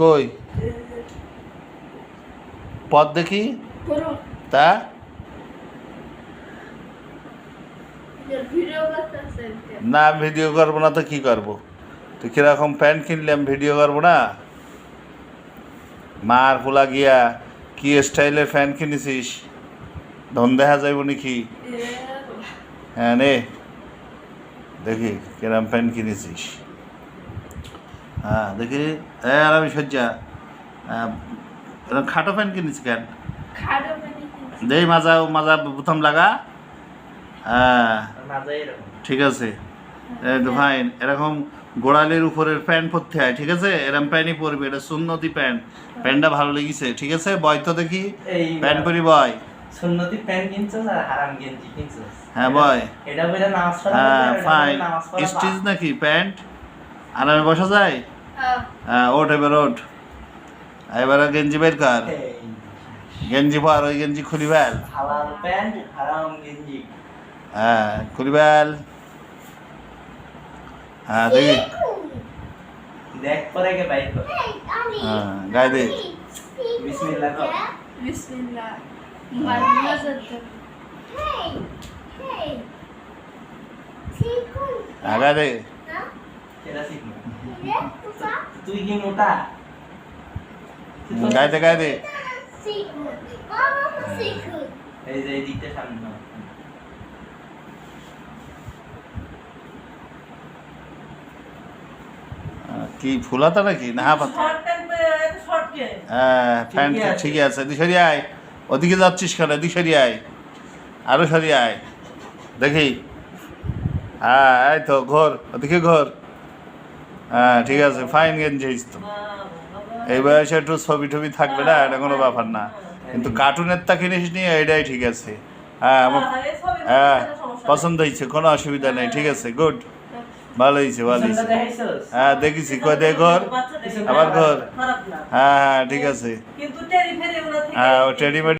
কই? পথ দেখি। তা? না ভিডিও করব না তো কি করব? তুই কীরকম প্যান্ট কিনলাম ভিডিও করব না? মার ফুলা গিয়া কি স্টাইলের ফ্যান কিনেছিস? ধন দেখা যাইব নাকি? হ্যাঁ নে। দেখি কিরম প্যান্ট কিনেছিস? হ্যাঁ দেখি। এ আরামি সজ্জা হ্যাঁ, এরকম খাটো প্যান্ট কিনেছিস কেন? দেই মাজা মাজা প্রথম লাগা। হ্যাঁ। ঠিক আছে। ফাইন এরকম গোড়ালির উপরের প্যান্ট পরতে হয় ঠিক আছে? এরকম প্যান্টই পরবি এটা সুন্নতি প্যান্ট। প্যান্টটা ভালো লেগেছে ঠিক আছে? বয় তো দেখি। প্যান্ট পরি বয়। সুন্নতি প্যান্ট কিনছস আর হারাম গেঞ্জি কিনছস? হ্যাঁ বয়। এটা বলে নামাজ পড়া হ্যাঁ ফাইন স্টিচ নাকি প্যান্ট? আরামে বসা যায়? হ্যাঁ ওঠ এবার ওঠ। এবার গেঞ্জি বের কর। গেঞ্জি পর ওই গেঞ্জি খুলি বেল হালাল প্যান্ট হারাম গেঞ্জি। হ্যাঁ খুলি বেল হ্যাঁ দেখি। দেখ পরে গে বাইক হ্যাঁ গায়ে দে। বিসমিল্লাহ কর। হ্যাঁ গায়ে দে। তুই কি মোটা? তুই তো- গায়ে দে গায়ে দে এই যে এই দিকটা সামনে হ্যাঁ, কি ফুলাতা নাকি? না হা পাতা শর্ট প্যান্ট এত শর্ট কে? হ্যাঁ প্যান্ট ঠিকই আছে। ঠিকই আছে। এদিকে সরিয়ে আয়। ওদিকে যাচ্ছিস কেন? এদিকে সরিয়ে আয়। আরও সরিয়ে আয়। দেখি। হ্যাঁ এই তো ঘর। ওদিকে ঘোর। হ্যাঁ ঠিক আছে ফাইন গেঞ্জি হইস তো। এই বয়সে একটু ছবি টবি থাকবে না এটা কোনো ব্যাপার না। কিন্তু কার্টুনের তা কিনিস নি এটাই ঠিক আছে। হ্যাঁ আমার হ্যাঁ পছন্দ হয়েছে কোনো অসুবিধা নেই ঠিক আছে গুড ভালো হয়েছে ভালো হয়েছে। হ্যাঁ দেখেছি দে ঘর। আবার ঘর। হ্যাঁ হ্যাঁ ঠিক আছে। হ্যাঁ ও টেডি